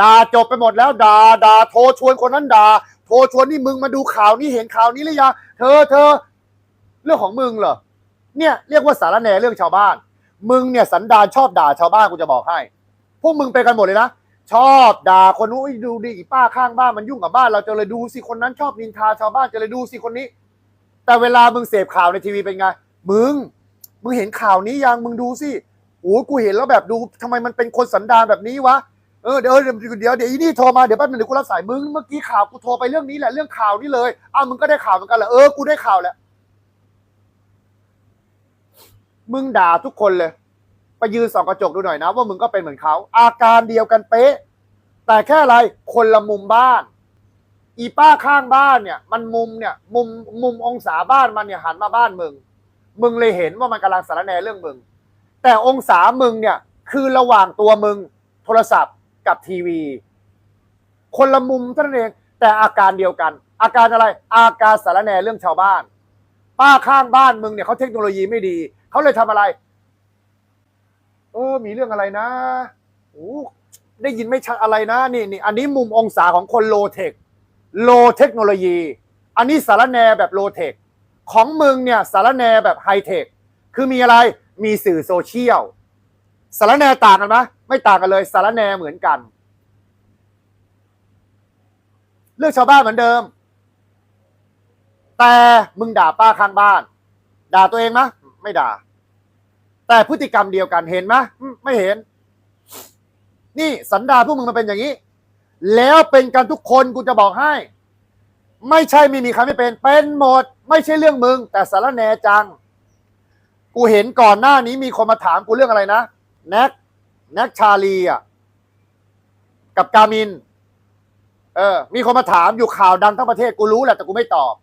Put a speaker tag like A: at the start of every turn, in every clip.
A: ด่าจบไปหมดแล้วด่าด่าโทรชวนคนนั้นด่าโทรชวนนี่มึงมาดูข่าวนี้เห็นข่าวนี้หรือยังเธอเธอ เรื่องของมึงเหรอเนี่ยเรียกว่าสารแหนเรื่องชาวบ้าน มึงเนี่ยสันดานชอบด่าชาวบ้านกูจะบอกให้ พวกมึงไปกันหมดเลยนะชอบด่าคนนู้นดูดิอีป้าข้างบ้านมันยุ่งกับบ้าน เราจะเลยดูสิคนนั้นชอบนินทาชาวบ้านจะเลยดูสิคนนี้ แต่เวลามึงเสพข่าวในทีวีเป็นไงมึงมึงเห็นข่าวนี้ยังมึงดูสิโอ้กูเห็นแล้วแบบดูทำไมมันเป็นคนสันดานแบบนี้วะ เออเดี๋ยวเดี๋ยวเดี๋ยวเดี๋ยวอีนี่โทรมาเดี๋ยวแป๊บนึงเดี๋ยวกูรับสายมึงเมื่อกี้ข่าวกูโทรไปเรื่องนี้แหละเรื่องข่าวนี้เลยอ้าวมึงก็ได้ข่าวเหมือนกันเหรอเออกูได้ข่าวแหละมึงด่าทุกคนเลย ไปยืนส่องกระจกดูหน่อยนะ ว่ามึงก็เป็นเหมือนเขาอาการเดียวกันเป๊ะ แต่แค่อะไรคนละมุมบ้าน อีป้าข้างบ้านเนี่ย มันมุมเนี่ย มุมมุมองศาบ้านมันเนี่ยหันมาบ้านมึง มึงเลยเห็นว่ามันกำลังสารแนเรื่องมึง แต่องศามึงเนี่ย คือระหว่างตัวมึง โทรศัพท์ กับทีวี คนละมุมเท่านั้นเอง แต่อาการเดียวกัน อาการอะไร อาการสารแหนเรื่องชาวบ้าน ป้าข้างบ้านมึงเนี่ยเขาเทคโนโลยีไม่ดี เขาเลยทำอะไร เออ มีเรื่องอะไรนะโอ้ได้ยินไม่ชัดอะไรนะนี่นี่อันนี้มุมองศาของคนโลเทคโลเทคโนโลยี อันนี้สารแนแบบโลเทคของมึงเนี่ยสารแนแบบไฮเทคคือมีอะไรมีสื่อโซเชียลสารแนต่างกันไหม ไม่ต่างกันเลยสารแนเหมือนกันเรื่องชาวบ้านเหมือนเดิม แต่มึงด่าป้าข้างบ้าน ด่าตัวเองมะไม่ด่า แต่พฤติกรรมเดียวกันเห็นไหมไม่เห็น นี่สันดาพวกมึงมันเป็นอย่างนี้ แล้วเป็นกันทุกคนกูจะบอกให้ ไม่ใช่ไม่มีใครไม่เป็นเป็นหมด ไม่ใช่เรื่องมึง แต่สารแนจัง กูเห็นก่อนหน้านี้มีคนมาถามกูเรื่องอะไรนะแน็ก แน็กชาลีอะ กับกามิน เออ มีคนมาถามอยู่ข่าวดังทั้งประเทศกูรู้แหละแต่กูไม่ตอบ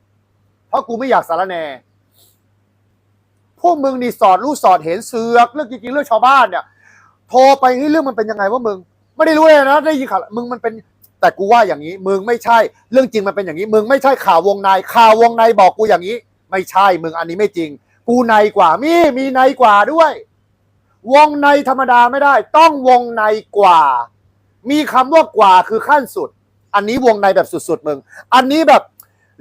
A: เพราะกูไม่อยากสารแหนพวกมึงนี่สอดรู้สอดเห็นเสือกเรื่องจริงๆเรื่องชาวบ้านเนี่ย โทรไปเฮ้ยเรื่องมันเป็นยังไงว่ามึง ไม่ได้รู้เลยนะได้ยินข่าวมึงมันเป็น แต่กูว่าอย่างนี้ มึงไม่ใช่ เรื่องจริงมันเป็นอย่างนี้ มึงไม่ใช่ข่าววงในข่าววงในบอกกูอย่างนี้ ไม่ใช่ มึงอันนี้ไม่จริง กูในกว่ามีมีในกว่าด้วย วงในธรรมดาไม่ได้ ต้องวงในกว่า มีคำว่ากว่าคือขั้นสุด อันนี้วงในแบบสุดๆมึง อันนี้แบบ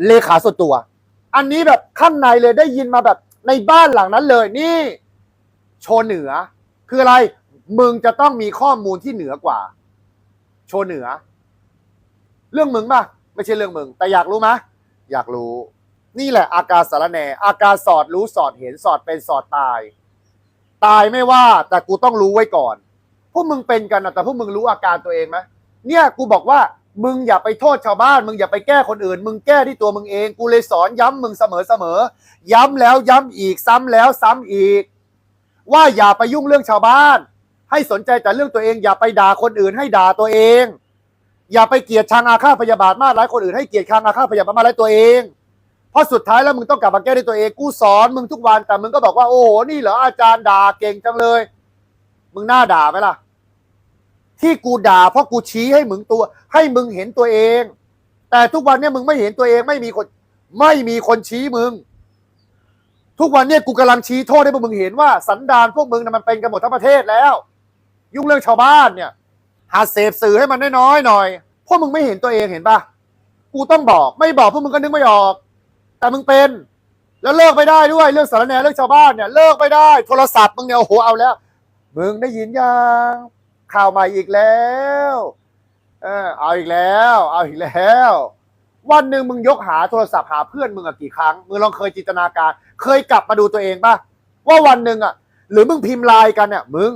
A: เลขาส่วนตัว อันนี้แบบข้างในเลยได้ยินมาแบบในบ้านหลังนั้นเลยนี่ โชว์เหนือ คืออะไร มึงจะต้องมีข้อมูลที่เหนือกว่า โชว์เหนือ เรื่องมึงป่ะ ไม่ใช่เรื่องมึง แต่อยากรู้ไหมอยากรู้ นี่แหละอาการสารแหนอาการสอดรู้สอดเห็นสอดเป็นสอดตาย ตายไม่ว่า แต่กูต้องรู้ไว้ก่อน พวกมึงเป็นกันนะแต่พวกมึงรู้อาการตัวเองไหมเนี่ยกูบอกว่ามึงอย่าไปโทษชาวบ้าน มึงอย่าไปแก้คนอื่น มึงแก้ที่ตัวมึงเอง กูเลยสอนย้ำมึงเสมอเสมอ ย้ำแล้วย้ำอีกซ้ำแล้วซ้ำอีก ว่าอย่าไปยุ่งเรื่องชาวบ้าน ให้สนใจแต่เรื่องตัวเอง อย่าไปด่าคนอื่นให้ด่าตัวเอง อย่าไปเกลียดชังอาฆาตพยาบาทมาร้ายคนอื่นให้เกลียดชังอาฆาตพยาบาทมาร้ายตัวเอง เพราะสุดท้ายแล้วมึงต้องกลับมาแก้ด้วยตัวเองกูสอนมึงทุกวันแต่มึงก็บอกว่าโอ้โหนี่เหรออาจารย์ด่าเก่งจังเลย มึงน่าด่าไหมล่ะ ที่กูด่าเพราะกูชี้ให้มึงตัว ให้มึงเห็นตัวเอง แต่ทุกวันเนี้มึงไม่เห็นตัวเองไม่มีคน ไม่มีคนชี้มึง ทุกวันเนี้กูกำลังชี้โทษให้พวกมึงเห็นว่าสันดานพวกมึงน่ะมันเป็นกันหมดทั้งประเทศแล้ว ยุ่งเรื่องชาวบ้านเนี่ยหาเสพสื่อให้มันน้อยๆหน่อยพวกมึงไม่เห็นตัวเองเห็นปะกูต้องบอก ไม่บอกพวกมึงก็นึกไม่ออก แต่มึงเป็น แล้วเลิกไม่ได้ด้วยเรื่องสารแหนเรื่องชาวบ้านเนี่ยเลิกไม่ได้ โทรศัพท์มึงเนี่ยโอ้โหเอาแล้ว มึงได้ยินยังข่าวใหม่อีกแล้วเออเอาอีกแล้ว เอาอีกแล้ว วันหนึ่งมึงยกหาโทรศัพท์หาเพื่อนมึงอะกี่ครั้งมึงลองเคยจินตนาการ เคยกลับมาดูตัวเองป่ะว่าวันหนึ่งอะหรือมึงพิมพ์ไลน์กันเนี่ยมึง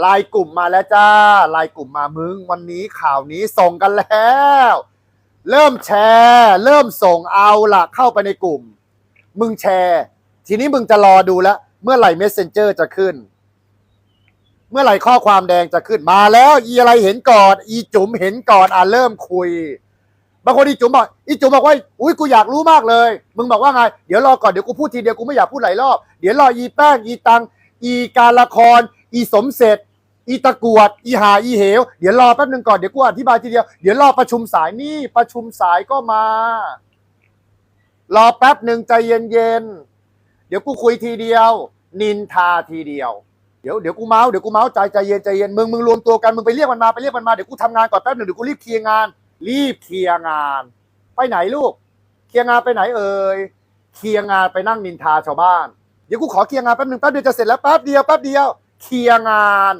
A: ไลน์กลุ่มมาแล้วจ้าไลน์กลุ่มมามึง วันนี้ข่าวนี้ส่งกันแล้ว เริ่มแชร์ เริ่มส่งเอาละเข้าไปในกลุ่ม มึงแชร์ ทีนี้มึงจะรอดูแล้ว เมื่อไหร่ messenger จะขึ้น เมื่อไหร่ข้อความแดงจะขึ้นมาแล้ว อีอะไรเห็นก่อน อีจุ๋มเห็นก่อนอะเริ่มคุย บางคนอีจุ๋มบอกอีจุ๋มบอกว่าอุ้ยกูอยากรู้มากเลย มึงบอกว่าไง เดี๋ยวรอก่อนเดี๋ยวกูพูดทีเดียวกูไม่อยากพูดหลายรอบ เดี๋ยวรออีแป้งอีตัง อีการละคร อีสมเสร็จ อีตะกรวดอีหาอีเหว เดี๋ยวรอแป๊บหนึ่งก่อนเดี๋ยวกูอธิบายทีเดียวเดี๋ยวรอประชุมสายนี่ประชุมสายก็มา รอแป๊บหนึ่งใจเย็นๆเดี๋ยวกูคุยทีเดียว นินทาทีเดียวเดี๋ยวเดี๋ยวกูเมาส์เดี๋ยวกูเมาส์ใจใจเย็นใจเย็นมึงมึงรวมตัวกันมึงไปเรียกมันมาไปเรียกมันมาเดี๋ยวกูทำงานก่อนแป๊บหนึ่งเดี๋ยวกูรีบเคลียร์งาน รีบเคลียร์งาน ไปไหนลูก เคลียร์งานไปไหนเอ่ยเคลียร์งานไปนั่งนินทาชาวบ้านเดี๋ยวกูขอเคลียร์งานแป๊บหนึ่งแป๊บเดียวจะเสร็จแล้วแป๊บเดียวแป๊บเดียวเคลียร์งาน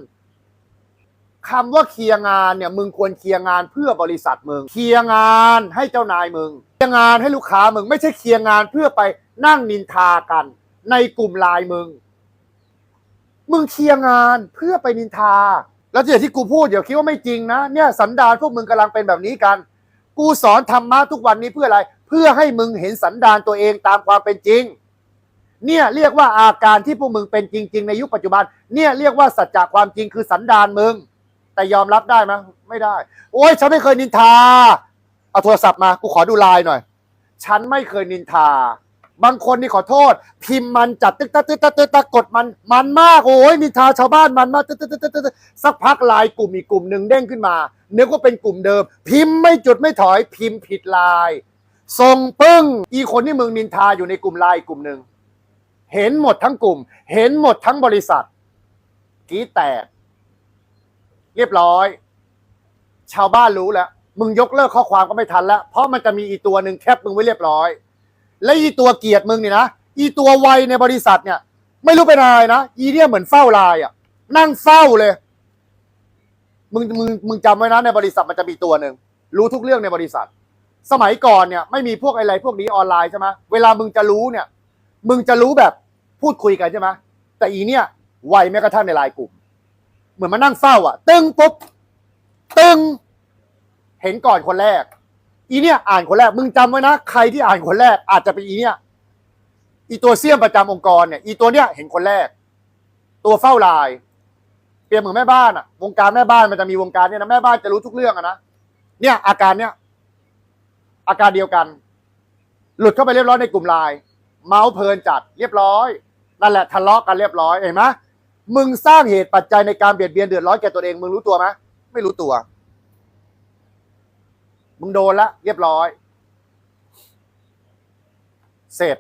A: คำว่าเคลียร์งานเนี่ยมึงควรเคลียร์งานเพื่อบริษัทมึง เคลียร์งานให้เจ้านายมึง เคลียร์งานให้ลูกค้ามึงไม่ใช่เคลียร์งานเพื่อไปนั่งนินทากัน ในกลุ่มไลน์มึง มึงเคลียร์งานเพื่อไปนินทา แล้วอย่างที่กูพูดเดี๋ยวคิดว่าไม่จริงนะเนี่ยสันดานพวกมึงกำลังเป็นแบบนี้กัน กูสอนธรรมะทุกวันนี้เพื่ออะไร เพื่อให้มึงเห็นสันดานตัวเองตามความเป็นจริงเนี่ยเรียกว่าอาการที่พวกมึงเป็นจริง ๆ ในยุคปัจจุบัน เนี่ยเรียกว่าสัจจะความจริงคือสันดานมึง แต่ยอมรับได้ไหมไม่ได้ โอ้ยฉันไม่เคยนินทา เอาโทรศัพท์มา กูขอดูไลน์หน่อย ฉันไม่เคยนินทา บางคนนี่ขอโทษ พิมพ์มันจัดตึ๊กตักตึ๊กตักตึ๊กตักกดมัน มันมาก โอ้ยนินทาชาวบ้านมันมากตึ๊กตึ๊กตึ๊กตึ๊กตึ๊กสักพักไลน์กลุ่มอีกกลุ่มหนึ่งเด้งขึ้นมานึกว่าเป็นกลุ่มเดิม พิมพ์ไม่จุดไม่ถอย พิมพ์ผิดไลน์ส่งปึ้ง อีคนที่มึงนินทาอยู่ในกลุ่มไลน์กลุ่มหนึ่งเห็นหมดทั้งกลุ่ม เห็นหมดทั้งบริษัทกรีดแตก เรียบร้อย ชาวบ้านรู้แล้ว มึงยกเลิกข้อความก็ไม่ทันแล้ว เพราะมันจะมีอีตัวหนึ่งแคปมึงไว้เรียบร้อย และอีตัวเกียดมึงนี่นะอีตัวไวในบริษัทเนี่ย ไม่รู้เป็นอะไรนะอีเนี่ยเหมือนเฝ้าลายอะ นั่งเฝ้าเลย มึงมึงมึงจำไว้นะในบริษัทมันจะมีตัวหนึ่งรู้ทุกเรื่องในบริษัท สมัยก่อนเนี่ยไม่มีพวกอะไรพวกนี้ออนไลน์ใช่ไหมเวลามึงจะรู้เนี่ย มึงจะรู้แบบพูดคุยกันใช่ไหมแต่อีเนี่ยไวแม้กระทั่งในไลน์กลุ่ม เหมือนมานั่งเฝ้าอะ ตึงปุ๊บตึง เห็นก่อนคนแรก อีเนี่ย อ่านคนแรก มึงจำไว้นะ ใครที่อ่านคนแรก อาจจะเป็นอีเนี่ย อีตัวเสี้ยมประจำองค์กรเนี่ย อีตัวเนี้ยเห็นคนแรก ตัวเฝ้าลาย เปรียบเหมือนแม่บ้านอะ วงการแม่บ้านมันจะมีวงการเนี่ยนะแม่บ้านจะรู้ทุกเรื่องอะนะ เนี่ย อาการเนี่ย อาการเดียวกัน หลุดเข้าไปเรียบร้อยในกลุ่มไลน์เมาส์เพลินจัดเรียบร้อยนั่นแหละทะเลาะกันเรียบร้อยเห็นไหม มึงสร้างเหตุปัจจัยในการเบียดเบียนเดือดร้อนแก่ตัวเอง มึงรู้ตัวไหมไม่รู้ตัว มึงโดนละเรียบร้อย เสร็จ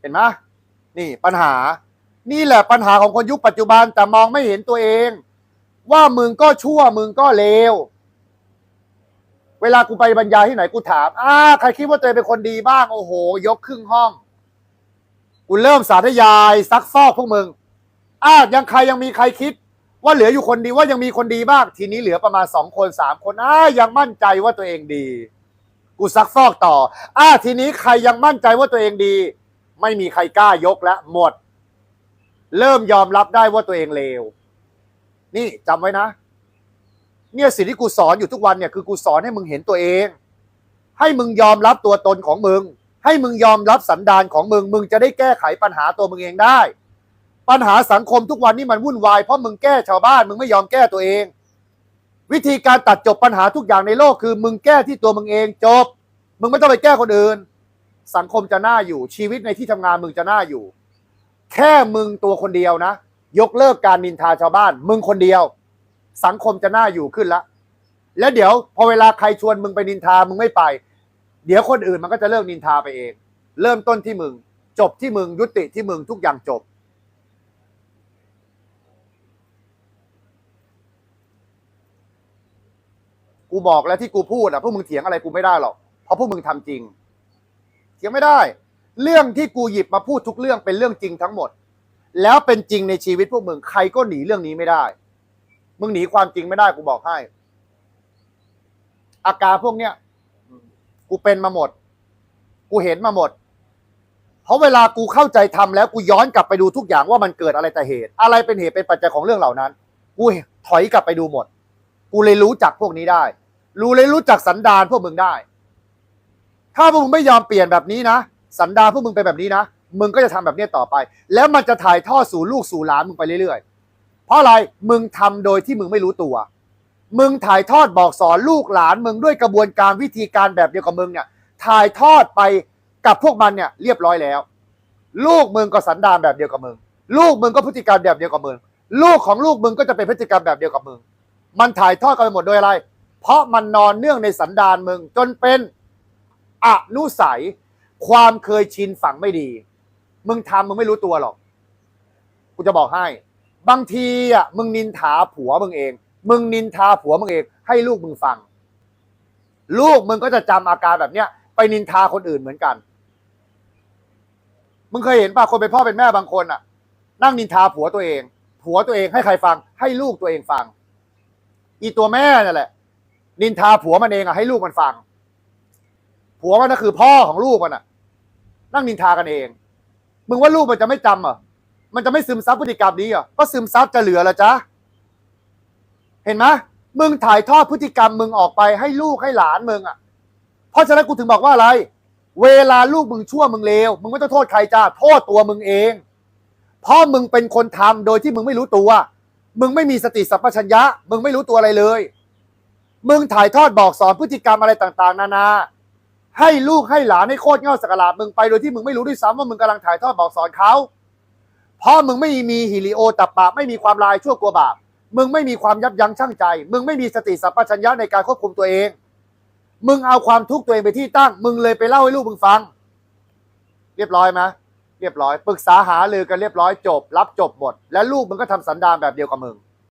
A: เห็นไหมนี่ปัญหา นี่แหละปัญหาของคนยุคปัจจุบันแต่มองไม่เห็นตัวเอง ว่ามึงก็ชั่ว มึงก็เลวเวลากูไปบรรยายที่ไหนกูถามอ่าใครคิดว่าตัวเองเป็นคนดีบ้าง โอ้โห ยกครึ่งห้อง กูเริ่มสาธยายซักฟอกพวกมึง อ้ายังใครยังมีใครคิด ว่าเหลืออยู่คนดีว่ายังมีคนดีบ้างทีนี้เหลือประมาณสองคนสามคนอ้ายังมั่นใจว่าตัวเองดี กูซักฟอกต่ออ้าทีนี้ใครยังมั่นใจว่าตัวเองดี ไม่มีใครกล้ายกแล้วหมด เริ่มยอมรับได้ว่าตัวเองเลวนี่จำไว้นะ เนี่ยสิ่งที่กูสอนอยู่ทุกวันเนี่ยคือกูสอนให้มึงเห็นตัวเอง ให้มึงยอมรับตัวตนของมึง ให้มึงยอมรับสันดานของมึง มึงจะได้แก้ไขปัญหาตัวมึงเองได้ ปัญหาสังคมทุกวันนี้มันวุ่นวายเพราะมึงแก้ชาวบ้านมึงไม่ยอมแก้ตัวเอง วิธีการตัดจบปัญหาทุกอย่างในโลกคือ มึงแก้ที่ตัวมึงเองจบ มึงไม่ต้องไปแก้คนอื่น สังคมจะน่าอยู่ ชีวิตในที่ทำงานมึงจะน่าอยู่ แค่มึงตัวคนเดียวนะ ยกเลิกการนินทาชาวบ้าน มึงคนเดียว สังคมจะน่าอยู่ขึ้นละแล้วเดี๋ยวพอเวลาใครชวนมึงไปนินทามึงไม่ไป เดี๋ยวคนอื่นมันก็จะเลิกนินทาไปเอง เริ่มต้นที่มึง จบที่มึงยุติที่มึงทุกอย่างจบ กูบอกแล้วที่กูพูดอะพวกมึงเถียงอะไรกูไม่ได้หรอกเพราะพวกมึงทำจริงเถียงไม่ได้ เรื่องที่กูหยิบมาพูดทุกเรื่องเป็นเรื่องจริงทั้งหมด แล้วเป็นจริงในชีวิตพวกมึงใครก็หนีเรื่องนี้ไม่ได้ มึงหนีความจริงไม่ได้กูบอกให้ อาการพวกเนี้ยกูเป็นมาหมด กูเห็นมาหมด เพราะเวลากูเข้าใจทำแล้วกูย้อนกลับไปดูทุกอย่างว่ามันเกิดอะไรแต่เหตุ อะไรเป็นเหตุเป็นปัจจัยของเรื่องเหล่านั้น กูถอยกลับไปดูหมด กูเลยรู้จักพวกนี้ได้รู้เลยรู้จักสันดานพวกมึงได้ ถ้าพวกมึงไม่ยอมเปลี่ยนแบบนี้นะ สันดานพวกมึงเป็นแบบนี้นะ มึงก็จะทำแบบนี้ต่อไป แล้วมันจะถ่ายทอดสู่ลูกสู่หลานมึงไปเรื่อยๆ เพราะอะไร มึงทำโดยที่มึงไม่รู้ตัว มึงถ่ายทอดบอกสอนลูกหลาน มึงด้วยกระบวนการวิธีการแบบเดียวกับมึงเนี่ย ถ่ายทอดไปกับพวกมันเนี่ยเรียบร้อยแล้ว ลูกมึงก็สันดานแบบเดียวกับมึง ลูกมึงก็พฤติกรรมแบบเดียวกับมึง ลูกของลูกมึงก็จะเป็นพฤติกรรมแบบเดียวกับมึง มันถ่ายทอดกันไปหมดโดยอะไร เพราะมันนอนเนื่องในสันดานมึง จนเป็นอนุสัย ความเคยชินฝังไม่ดี มึงทำมึงไม่รู้ตัวหรอก กูจะบอกให้ บางทีอะมึงนินทาผัวมึงเอง มึงนินทาผัวมึงเอง ให้ลูกมึงฟัง ลูกมึงก็จะจำอาการแบบเนี้ย ไปนินทาคนอื่นเหมือนกัน มึงเคยเห็นป่ะคนเป็นพ่อเป็นแม่บางคนอะ นั่งนินทาผัวตัวเอง ผัวตัวเองให้ใครฟัง ให้ลูกตัวเองฟัง อีตัวแม่นั่นแหละ นินทาผัวมันเองอะให้ลูกมันฟัง ผัวมันก็คือพ่อของลูกมันอะนั่งนินทากันเอง มึงว่าลูกมันจะไม่จำเหรอมันจะไม่ซึมซับพฤติกรรมนี้เหรอก็ซึมซับจะเหลือละจ๊ะ เห็นไหมมึงถ่ายทอดพฤติกรรมมึงออกไปให้ลูกให้หลานมึงอะเพราะฉะนั้นกูถึงบอกว่าอะไร เวลาลูกมึงชั่วมึงเลว มึงไม่ต้องโทษใครจ้า โทษตัวมึงเอง เพราะมึงเป็นคนทำโดยที่มึงไม่รู้ตัว มึงไม่มีสติสัมปชัญญะ มึงไม่รู้ตัวอะไรเลย มึงถ่ายทอดบอกสอนพฤติกรรมอะไรต่างๆ นานา ให้ลูกให้หลานให้โคตรเง่าสักการะมึงไปโดยที่มึงไม่รู้ด้วยซ้ำว่ามึงกำลังถ่ายทอดบอกสอนเขาเพราะมึงไม่มีฮิริโอตับปะไม่มีความลายชั่วกลัวบาปมึงไม่มีความยับยั้งชั่งใจ มึงไม่มีสติสัมปชัญญะในการควบคุมตัวเอง มึงเอาความทุกข์ตัวเองไปที่ตั้ง มึงเลยไปเล่าให้ลูกมึงฟัง เรียบร้อยไหม เรียบร้อยปรึกษาหารือกันเรียบร้อยจบ รับจบหมด และลูกมึงก็ทำสันดานแบบเดียวกับมึง